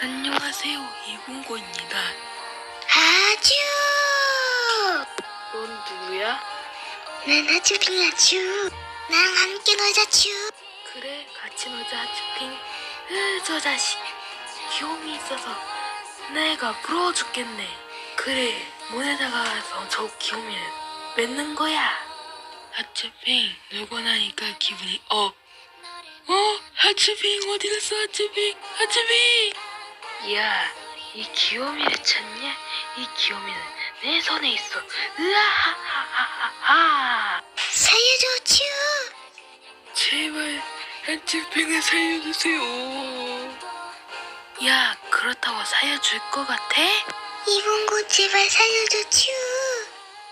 안녕하세요 이군고입니다. 아주! 넌 누구야? 난 아주빙 아주 나랑 함께 놀자쭈 그래 같이 놀자 하츄핑. 으, 저 자식. 귀여움이 있어서 내가 부러워 죽겠네. 그래 문에다가 가서 저 귀요미를 맺는 거야. 하츄핑 놀고 나니까 기분이 업 어? 하츄핑 어디 갔어 하츄핑? 하츄핑 야, 이 귀요미를 찾냐? 이 귀요미는 내 손에 있어 으아하하하하 살려줘 쭈 제발 한치핑을 살려주세요. 야, 그렇다고 살려줄 것 같아? 이봉구 제발 살려줘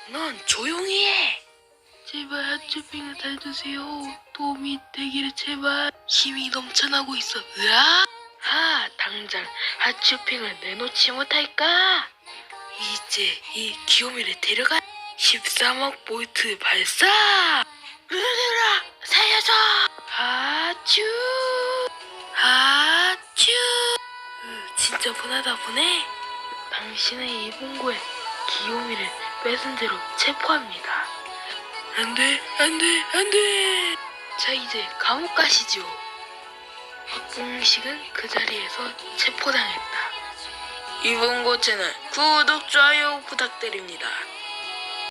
쭈넌 조용히 해. 제발 한치핑을 살려주세요. 도움이 되기를 제발. 힘이 넘쳐나고 있어. 으아! 하, 당장 하츄핑을 내놓지 못할까? 이제 이 귀요미를 데려가 13억 볼트 발사! 으르라 살려줘! 하츄! 하츄! 으, 진짜 분하다 보네. 당신의 이봉구에 귀요미를 뺏은 죄로 체포합니다. 안 돼, 안 돼, 안 돼! 자, 이제 감옥 가시죠. 박봉식은 그 자리에서 체포당했다. 이봉고 채널 구독, 좋아요 부탁드립니다.